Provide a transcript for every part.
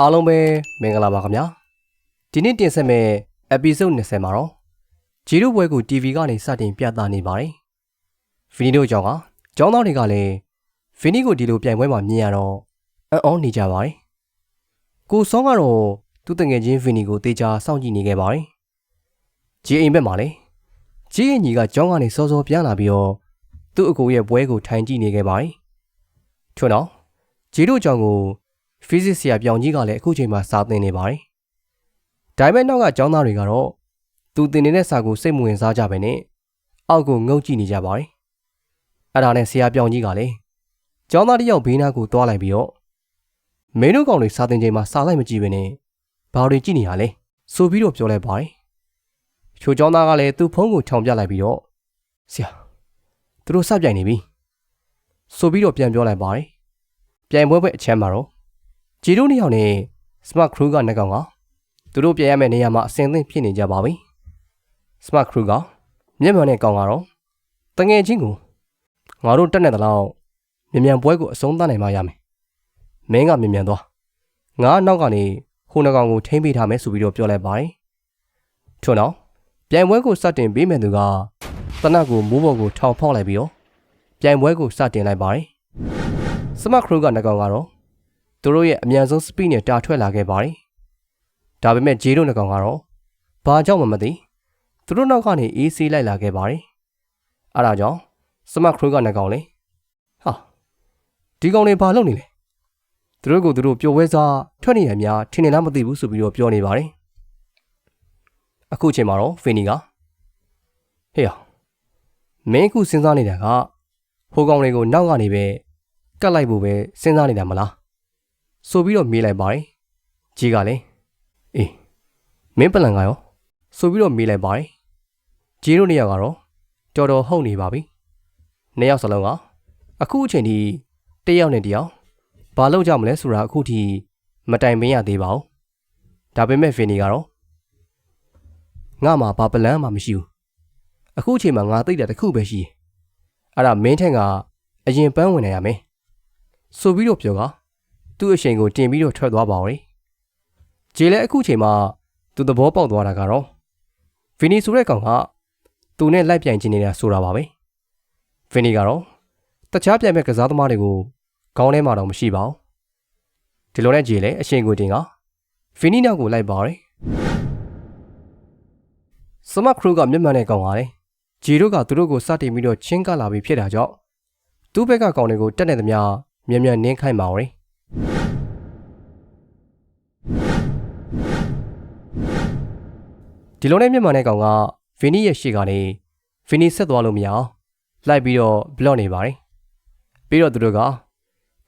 အားလုံးပဲမင်္ဂလာပါခင်ဗျာဒီနေ့တင်ဆက်မယ့် episode 20မှာတော့ဂျီရုပွဲကို TV ကနေစတင်ပြသနေပါတယ်ဗီနီတို့ကြောင့်ကကျောင်းသားတွေကလည်းဗီနီကိုဒီလိုပြိုင်ပွဲမှာမြင်ရတော့အံ့ဩနေကြပါတယ်ကိုဆောင်းကတော့သူ့တငယ်ချင်းဗီနီကိုတေချာစောင့်ကြည့်နေခဲ့ပါတယ်ဂျီအိမ်ဘက်မှာလည်းဂျီအင်ကြီးကကျောင်းကနေစောစောပြန်လာပြီးတော့သူ့အကိုရဲ့ပွဲကိုထိုင်ကြည့်နေခဲ့ပါတယ်ထွန်းတော့ဂျီတို့ကြောင့်ကို physics ဆရာပြောင်ကြီးကလည်းအခုချိန်မှာစာသင်နေပါတယ်။ဒါပေမဲ့နောက်ကကျောင်းသားတွေကတော့သူသင်နေတဲ့စာကိုစိတ်မဝင်စားကြပဲနဲ့အောက်ကိုငုံကြည့်နေကြပါတယ်။အဲ့ဒါနဲ့ဆရာပြောင်ကြီးကလည်းကျောင်းသားတစ်ယောက်ဘေးနားကိုတွားလိုက်ပြီးတော့မင်းတို့ကောင်တွေစာသင်ချိန်မှာစာလိုက်မကြည့်ပဲနဲ့ဘာတွေကြည့်နေရလဲဆိုပြီးတော့ပြောလိုက်ပါတယ်။ချိုကျောင်းသားကလည်းသူ့ဖုန်းကိုထောင်ပြလိုက်ပြီးတော့ဆရာသူတို့စပြိုင်နေပြီဆိုပြီးတော့ပြန်ပြောလိုက်ပါတယ်။ပြိုင်ပွဲပွဲအချမ်းမှာတော့ ဂျီတို့နှစ်ယောက်နဲ့ Smart Crew ကနှစ်ကောင်ကသူတို့ပြန်ရမယ့်နေရာမှာအစင်သင့်ဖြစ်နေကြပါပြီ။ Smart Crew ကမျက်မှန်တဲ့ကောင်ကတော့တငယ်ချင်းကိုငါတို့တက်နေသလောက်မြန်မြန်ပွဲကိုအဆုံးသတ်နိုင်မှရမယ်။မင်းကမြန်မြန်သွား။ငါနောက်ကနေဟိုနှစ်ကောင်ကိုထိမ့်ပေးထားမယ်ဆိုပြီးတော့ပြောလိုက်ပါတယ်။ထို့နောက်ပြိုင်ပွဲကိုစတင်ပေးမယ်သူကတနတ်ကိုမိုးပေါ်ကိုထောင်ဖောက်လိုက်ပြီးတော့ပြိုင်ပွဲကိုစတင်လိုက်ပါတယ်။ Smart Crew ကနှစ်ကောင်ကတော့ သူတို့ရဲ့အမြန်ဆုံး speed နဲ့တာထွက်လာခဲ့ပါတယ်။ဒါပေမဲ့ဂျေတို့နှစ်ကောင်ကတော့ဘာကြောင့်မှမသိသူတို့နောက်ကနေအေးဆေးလိုက်လာခဲ့ပါတယ်။အဲဒါကြောင့် smart crew ကနှစ်ကောင်လေဟာဒီကောင်တွေဘာလုပ်နေလဲ။သူတို့ကသူတို့ပျော်ပွဲစားထွက်နေရများထင်နေလားမသိဘူးဆိုပြီးတော့ပြောနေပါတယ်။အခုချိန်မှာတော့ဖီနီကဟေ့ရမင်းခုစဉ်းစားနေတာကဟိုကောင်တွေကိုနောက်ကနေပဲကတ်လိုက်ဖို့ပဲစဉ်းစားနေတာမလား။ ဆိုပြီးတော့မေးလိုက်ပါတယ်။ကြီးကလည်းအေးမင်းပလန်ကရောဆိုပြီးတော့မေးလိုက်ပါတယ်။ကြီးတို့နှစ်ယောက်ကတော့တော်တော်ဟုတ်နေပါပြီ။နှစ်ယောက်စလုံးကအခုအချိန်ထိတစ်ယောက်နဲ့တစ်ယောက်ဘာလုပ်ကြမလဲဆိုတာအခုထိမတိုင်ပင်ရသေးပါဘူး။ဒါပေမဲ့ဖင်နီကတော့ငါမှဘာပလန်မှမရှိဘူး။အခုအချိန်မှာငါသိတာတစ်ခုပဲရှိတယ်။အဲ့ဒါမင်းထက်က အရင်ပန်းဝင်နေရမယ်။ဆိုပြီးတော့ပြောက သူ့အချိန်ကိုတင်ပြီးတော့ထွက်သွားပါဦး။ဂျေလည်းအခုချိန်မှာသူသဘောပေါက်သွားတာကတော့ဗီနီဆိုတဲ့ကောင်ကသူနဲ့လိုက်ပြိုင်ချင်နေတာဆိုတာပါပဲ။ဗီနီကတော့တခြားပြိုင်မဲ့ကစားသမားတွေကိုခေါင်းထဲမှာတော့မရှိပါဘူး။ဒီလိုနဲ့ဂျေလည်းအချိန်ကိုတင်ကဗီနီနောက်ကိုလိုက်ပါရယ်။စမခရူကမျက်မှန်တဲ့ကောင်ကလည်းဂျေတို့ကသူတို့ကိုစတင်ပြီးတော့ချင်းကလာပြီးဖြစ်တာကြောင့်သူ့ဘက်ကကောင်တွေကိုတက်နေသမျှမြန်မြန်နင်းခိုင်းပါရယ် ဒီလိုနဲ့မြန်မာနဲ့ကောင်ကဗီနီရဲ့ရှေ့ကနေဗီနီဆက်သွားလို့မရအောင်လိုက်ပြီးတော့ဘလော့နေပါတယ်ပြီးတော့သူတို့က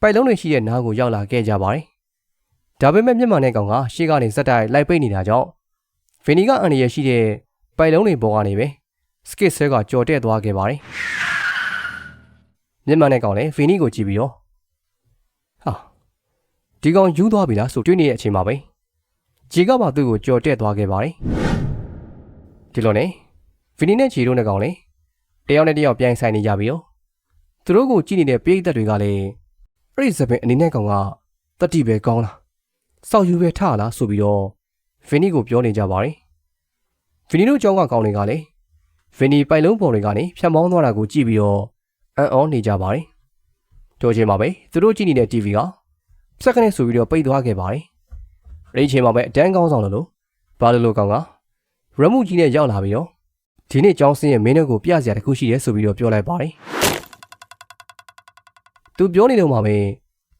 ပိုက်လုံးတွေရှိတဲ့နားကိုရောက်လာခဲ့ကြပါတယ်ဒါပေမဲ့မြန်မာနဲ့ကောင်ကရှေ့ကနေစက်တိုက်လိုက်ပိတ်နေတာကြောင့်ဗီနီကအန်ရရှိတဲ့ပိုက်လုံးတွေပေါ်ကနေပဲစကစ်ဆဲကကြော်တဲ့သွားခဲ့ပါတယ်မြန်မာနဲ့ကောင်လည်းဗီနီကိုကြည့်ပြီးတော့ဟာ ဒီကောင်ယူသွားပြီလားဆိုတွေးနေတဲ့အချိန်မှာပဲဂျီကပါသူ့ကိုကြော်တဲ့သွားခဲ့ပါတယ်ဒီလိုနဲ့ဗီနီနဲ့ဂျီတို့နဲ့ကောင်လေတယောက်နဲ့တယောက်ပြိုင်ဆိုင်နေကြပြီးတော့သူတို့ကိုကြည့်နေတဲ့ပိဋကတ်တွေကလည်းအဲ့ဒီစပင်အနေနဲ့ကောင်ကတတိပဲကောင်းလားစောက်ယူပဲထလားဆိုပြီးတော့ဗီနီကိုပြောနေကြပါတယ်ဗီနီတို့ကြောင်းကကောင်တွေကလည်းဗီနီပိုက်လုံးပေါ်တွေကနေဖြတ်မောင်းသွားတာကိုကြည့်ပြီးတော့အံ့ဩနေကြပါတယ်တို့ချင်းမှာပဲသူတို့ကြည့်နေတဲ့ TV က စက္ကနဲ့ဆိုပြီးတော့ပိတ်သွားခဲ့ပါတယ်အဲ့ဒီအချိန်မှာပဲအတန်းကောင်းဆောင်လို့လို့ဘာလို့လို့ကောင်ကရမှုကြီးနဲ့ရောက်လာပြီးတော့ဒီနေ့ကျောင်းစင်းရဲ့မင်းတို့ကိုပြစရာတစ်ခုရှိတယ်ဆိုပြီးတော့ပြောလိုက်ပါတယ်သူပြောနေတော့မှပဲ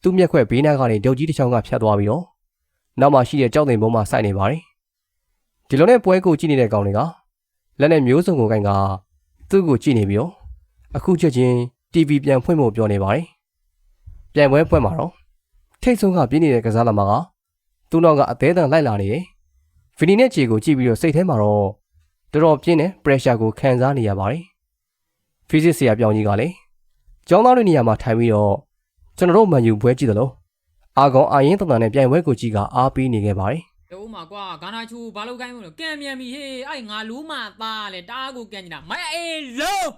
သူ့မျက်ခွက်ဘေးနားကနေဒုတ်ကြီးတစ်ချောင်းကဖြတ်သွားပြီးတော့နောက်မှရှိတဲ့ကြောက်သိမ်ဘုံမှာစိုက်နေပါတယ်ဒီလိုနဲ့ပွဲကိုကြည့်နေတဲ့ကောင်တွေကလက်နဲ့မျိုးစုံကိုကိုင်ကသူ့ကိုကြည့်နေပြီးတော့အခုချက်ချင်း TV ပြန်ဖွင့်ဖို့ပြောနေပါတယ်ပြန်ပွဲဖွင့်မှာတော့ ထိတ်ဆုံးကပြင်းနေတဲ့ကစားသမားကသူ့နောက်ကအသေးအံလိုက်လာနေတယ်ဗီနီနဲ့ဂျေကိုကြည့်ပြီးတော့စိတ်ထဲမှာတော့တော်တော်ပြင်းတဲ့ pressure ကိုခံစားနေရပါတယ်။ physics ဆရာပြောင်းကြီးကလည်းကျောင်းသားတွေနေရာမှာထိုင်ပြီးတော့ကျွန်တော်တို့မန်ယူပွဲကြည့်တယ်လို့အာကောင်အာရင်တန်တန်နဲ့ပြိုင်ပွဲကိုကြည့်ကအားပေးနေခဲ့ပါတယ်တူမှာကွာဂါနာချူဘာလို့ကိုင်းမလို့ကံမြန်ပြီဟေးအဲ့ငါလူးမသားလေတားကိုကန်နေတာမအေးလုံး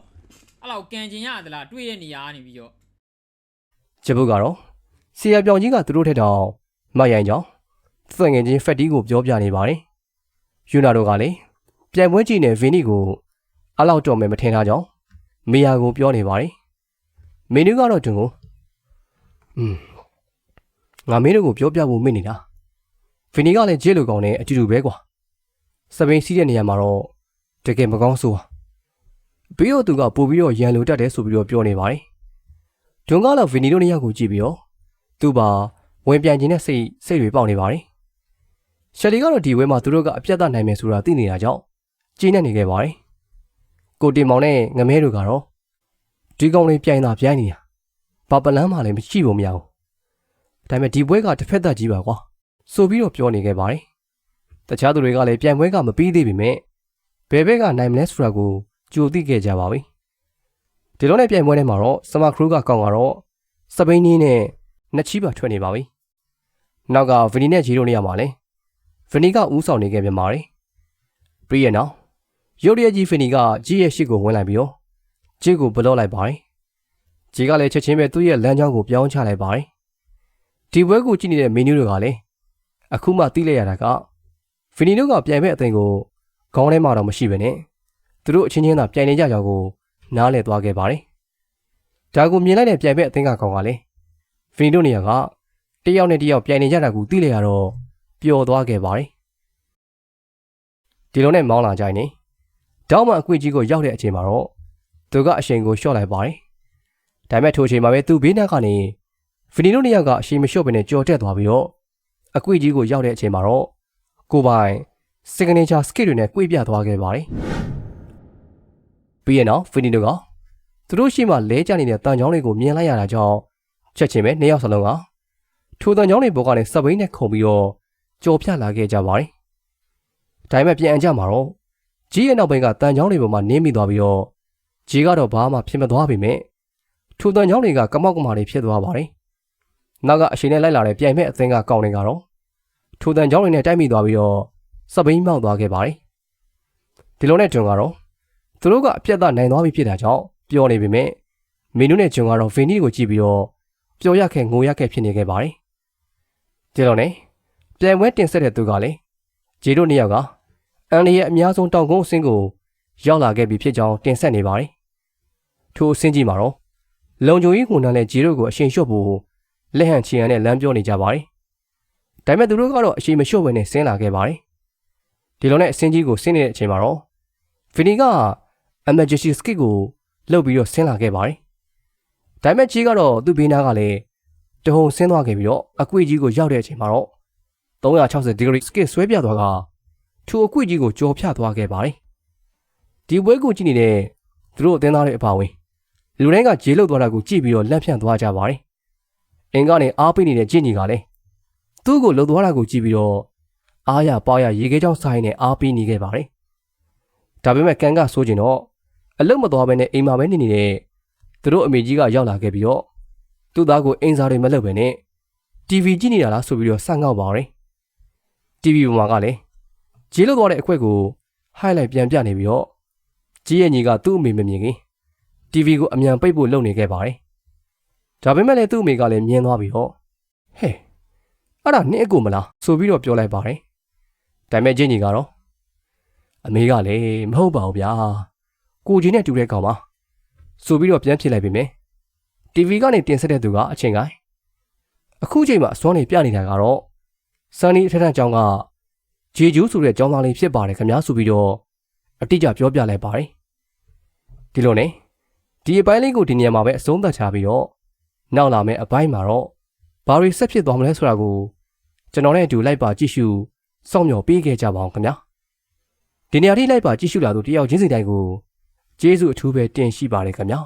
အဲ့လောက်ကန်ကျင်ရသလားတွေ့ရနေရနေပြီးတော့။ဂျပုတ်ကတော့ ဆရာပြောင်းကြီးကသူတို့ထက်တောင်မတ်ရိုင်ကြောင်သွငယ်ချင်းဖက်တီကိုပြောပြနေပါတယ်ယူနာတို့ကလည်းပြိုင်ပွဲကြည့်နေဗီနီကိုအလောက်တော့မယ်မထင်တာကြောင့်မီယာကိုပြောနေပါတယ်မင်းတို့ကတော့ကျွန်ကိုอืมငါမင်းတို့ကိုပြောပြဖို့မေ့နေတာဗီနီကလည်းဂျေလိုကောင်နဲ့အတူတူပဲကွာစပိန်စီးတဲ့နေရာမှာတော့တကယ်မကောင်းဆိုးပါပြီးတော့သူကပို့ပြီးတော့ရန်လိုတက်တယ်ဆိုပြီးတော့ပြောနေပါတယ်ဒွန်ကတော့ဗီနီတို့နှစ်ယောက်ကိုကြည့်ပြီးတော့ သူ့ပါဝင်ပြန်ခြင်းနဲ့စိတ်စိတ်တွေပေါက်နေပါတယ်ရှယ်လီကတော့ဒီဝဲမှာသူတို့ကအပြတ်သားနိုင်မယ်ဆိုတာသိနေတာကြောင့်ကျင်းနေနေခဲ့ပါတယ်ကိုတင်မောင်နဲ့ငမဲတို့ကတော့ဒီကောင်လေးပြိုင်တာပြိုင်နေတာဘာပလန်းမှလည်းမရှိဖို့မရဘူးဒါပေမဲ့ဒီပွဲကတစ်ဖက်သက်ကြီးပါကွာဆိုပြီးတော့ပြောနေခဲ့ပါတယ်တခြားသူတွေကလည်းပြိုင်ပွဲကမပြီးသေးပေမဲ့ဘယ်ဘက်ကနိုင်မလဲဆိုတာကိုကြိုသိခဲ့ကြပါပြီဒီလိုနဲ့ပြိုင်ပွဲထဲမှာတော့စမခရူးကကောင်ကတော့စပိန်နီးနဲ့ နှစ်ချီးပါထွက်နေပါပြီနောက်ကဗနီနဲ့ဂျီရိုနေရာမှာလဲဗနီကဦးဆောင်နေခဲ့ပြန်ပါတယ်ပြီးရနောက်ရုတ်တရက်ကြီးဗနီကဂျီရဲ့ရှစ်ကိုဝင်လိုက်ပြီးတော့ဂျီကိုဘလော့လိုက်ပါတယ်ဂျီကလည်းချက်ချင်းပဲသူ့ရဲ့လမ်းကြောင်းကိုပြောင်းချလိုက်ပါတယ်ဒီပွဲကိုကြည့်နေတဲ့မင်းမျိုးတွေကလည်းအခုမှသိလိုက်ရတာကဗနီတို့ကပြိုင်ဘက်အသိင်ကိုခေါင်းထဲမှာတော့မရှိပဲနဲ့သူတို့အချင်းချင်းသာပြိုင်နေကြကြောင်ကိုနားလည်သွားခဲ့ပါတယ်ဒါကိုမြင်လိုက်တဲ့ပြိုင်ဘက်အသိင်ကကောင်ကလည်း ဗနီတို့နေရာကတယောက်နဲ့တယောက်ပြိုင်နေကြတာကိုသိလိုက်ရတော့ပျော်သွားခဲ့ပါတယ်ဒီလိုနဲ့မောင်းလာကြရင်တောင်းမှအကွေကြီးကိုရောက်တဲ့အချိန်မှာတော့သူကအရှိန်ကိုလျှော့လိုက်ပါတယ်ဒါပေမဲ့ထိုအချိန်မှာပဲသူဘေးနားကနေဗနီတို့နှစ်ယောက်ကအရှိန်မလျှော့ဘဲနဲ့ကြော်တက်သွားပြီးတော့အကွေကြီးကိုရောက်တဲ့အချိန်မှာတော့ကိုပိုင် signature skill တွေနဲ့꿰ပြသွားခဲ့ပါတယ်ပြီးရင်တော့ဗနီတို့ကသူတို့ရှိမှလဲကျနေတဲ့တန်ချောင်းတွေကိုမြင်လိုက်ရတာကြောင့် ချက်ချင်းပဲနှစ်ယောက်စလုံးကထိုတန်ချောင်းတွေပေါ်ကနေစပိန်နဲ့ခုံပြီးတော့ကြော်ဖြတ်လာခဲ့ကြပါတယ်။ဒါပေမဲ့ပြန်အကြမှာတော့ကြီးရဲ့နောက်ပိုင်းကတန်ချောင်းတွေပေါ်မှာနင်းမိသွားပြီးတော့ကြီးကတော့ဘာမှဖြစ်မသွားပေမဲ့ထိုတန်ချောင်းတွေကကမောက်ကမာတွေဖြစ်သွားပါတယ်။နောက်ကအချိန်နဲ့လိုက်လာတဲ့ပြိုင်မဲ့အသင်းကကောင်းနေကတော့ထိုတန်ချောင်းတွေနဲ့တိုက်မိသွားပြီးတော့စပိန်မောက်သွားခဲ့ပါတယ်။ဒီလိုနဲ့ဂျွန်ကတော့သူတို့ကအပြတ်သားနိုင်သွားပြီဖြစ်တာကြောင့်ပျော်နေပေမဲ့မင်းတို့နဲ့ဂျွန်ကတော့ဗီနီကိုကြည့်ပြီးတော့ ပျော်ရခဲ့ငိုရခဲ့ဖြစ်နေခဲ့ပါတယ်။ဒီလိုနဲ့ပြိုင်ပွဲတင်ဆက်တဲ့သူကလည်းဂျေတို့နှစ်ယောက်ကအန်လီရဲ့အများဆုံးတောင်ကုန်းအဆင့်ကိုရောက်လာခဲ့ပြီဖြစ်ကြောင်းတင်ဆက်နေပါတယ်။ထိုအဆင့်ကြီးမှာတော့လုံခြုံရေးဝန်ထမ်းနဲ့ဂျေတို့ကိုအရှင်လျှော့ဖို့လက်ဟန်ချီရန်နဲ့လမ်းပြောနေကြပါတယ်။ဒါပေမဲ့သူတို့ကတော့အရှင်မလျှော့ဘဲနဲ့ဆင်းလာခဲ့ပါတယ်။ဒီလိုနဲ့အဆင့်ကြီးကိုဆင်းနေတဲ့အချိန်မှာတော့ဗီနီက emergency skit ကိုလှုပ်ပြီးတော့ဆင်းလာခဲ့ပါတယ်။ ဒါပေမဲ့ကြီးကတော့သူ့ဘေးနားကလည်းတဟုန်ဆင်းသွားခဲ့ပြီးတော့အကွေကြီးကိုရောက်တဲ့အချိန်မှာတော့360 degree skit ဆွဲပြသွားကထူအကွေကြီးကိုကြော်ဖြတ်သွားခဲ့ပါတယ်။ဒီပွဲကိုကြည့်နေတဲ့သူတို့အသင်းသားတွေအပါအဝင်လူတိုင်းကဂျေလုတ်သွားတာကိုကြည့်ပြီးတော့လက်ဖြန့်သွားကြပါတယ်။အင်ကနေအားပေးနေတဲ့ဂျင်းကြီးကလည်းသူ့ကိုလှုပ်သွားတာကိုကြည့်ပြီးတော့အားရပါရရေခဲကြောင်းဆိုင်နဲ့အားပေးနေခဲ့ပါတယ်။ဒါပေမဲ့ကန်ကဆိုးကျင်တော့အလုတ်မသွားဘဲနဲ့အိမ်မှာပဲနေနေတဲ့ သူတို့အမေကြီးကရောက်လာခဲ့ပြီးတော့သူ့သားကိုအင်းစားတွေမလုပ်ဘဲနဲ့ TV ကြည့်နေတာလားဆိုပြီးတော့စငေါက်ပါတယ်။ TV ပေါ်မှာကလည်းဂျေးလုတ်သွားတဲ့အခွက်ကို highlight ပြန်ပြနေပြီးတော့ကြီးရဲ့ညီကသူ့အမေမမြင်ခင် TV ကိုအမြန်ပိတ်ဖို့လုပ်နေခဲ့ပါတယ်။ဒါပေမဲ့လည်းသူ့အမေကလည်းမြင်သွားပြီးတော့ဟဲ့အဲ့ဒါနင့်အကူမလားဆိုပြီးတော့ပြောလိုက်ပါတယ်။ဒါပေမဲ့ဂျင်းညီကတော့အမေကလည်းမဟုတ်ပါဘူးဗျာ။ကိုကြီးနဲ့တူတဲ့ကောင်ပါ ဆိုပြီးတော့ပြန်ဖြစ်လိုက်ပြီမယ်။ TV ကနေတင်ဆက်တဲ့သူကအချိန်ကိုင်းအခုချိန်မှာအစွမ်းနေပြနေတာကတော့စန်နီအထက်ထက်ကျောင်းကဂျေဂျူးဆိုတဲ့ကျောင်းသားလေးဖြစ်ပါတယ်ခင်ဗျာဆိုပြီးတော့အတိအကျပြောပြလိုက်ပါတယ်ဒီလိုနဲ့ဒီအပိုင်းလေးကိုဒီနေရာမှာပဲအဆုံးသတ်ချပြီးတော့နောက်လာမယ့်အပိုင်းမှာတော့ဘာတွေဆက်ဖြစ်သွားမလဲဆိုတာကိုကျွန်တော်နဲ့အတူလိုက်ပါကြည့်ရှုစောင့်မျှော်ပေးခဲ့ကြပါအောင်ခင်ဗျာဒီနေရာထိလိုက်ပါကြည့်ရှုလာသူတယောက်ချင်းစီတိုင်းကို ကျေးဇူးအထူးပဲတင်ရှိပါတယ်ခင်ဗျာ